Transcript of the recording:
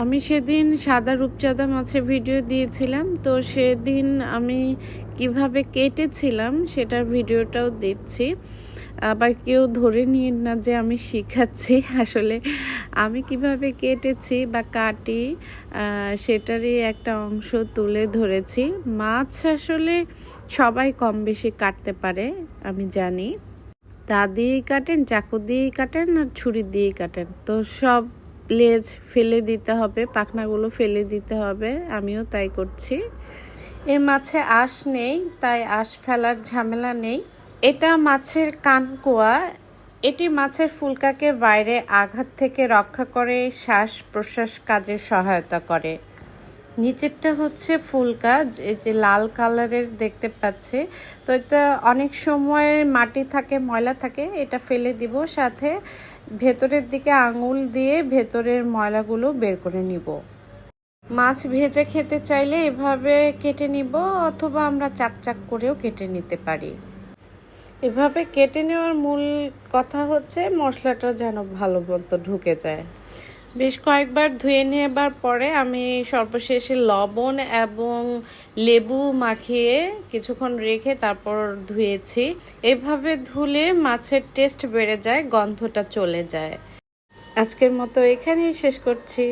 আমি সেদিন সাদা রূপচাঁদা মাছের ভিডিও দিয়েছিলাম, তো সেদিন আমি কীভাবে কেটেছিলাম সেটার ভিডিওটাও দিচ্ছি আবার কেউ ধরে নিয়ে না যে আমি শিখাচ্ছি, আসলে আমি কীভাবে কেটেছি বা কাটি সেটারই একটা অংশ তুলে ধরেছি। মাছ আসলে সবাই কম বেশি কাটতে পারে, আমি জানি। তা দিয়েই কাটেন, চাকু দিয়েই কাটেন আর ছুরি দিয়েই কাটেন, তো সব লেজ ফেলে দিতে হবে, পাখনাগুলো ফেলে দিতে হবে, আমিও তাই করছি। এ মাছে আঁশ নেই, তাই আঁশ ফেলার ঝামেলা নেই। এটা মাছের কানকোয়া, এটি মাছের ফুলকাকে বাইরে আঘাত থেকে রক্ষা করে শ্বাস প্রশ্বাস কাজে সহায়তা করে। নিচেরটা হচ্ছে ফুলকা, এই যে লাল কালারের দেখতে পাচ্ছে। তো এটা অনেক সময় মাটি থাকে, ময়লা থাকে, এটা ফেলে দিব, সাথে ভেতরের দিকে আঙুল দিয়ে ভেতরের ময়লাগুলো বের করে নিব। মাছ ভেজে খেতে চাইলে এভাবে কেটে নিব, অথবা আমরা চাকচাক করেও কেটে নিতে পারি। এভাবে কেটে নেওয়ার মূল কথা হচ্ছে মশলাটা যেন ভালো মতো ঢুকে যায়। বেশ কয়েকবার ধুয়ে নেবার পরে আমি সর্বশেষে লবণ এবং লেবু মাখিয়ে কিছুক্ষণ রেখে তারপর ধুয়েছি। এভাবে ধুলে মাছের টেস্ট বেড়ে যায়, গন্ধটা চলে যায়। আজকের মতো এখানেই শেষ করছি।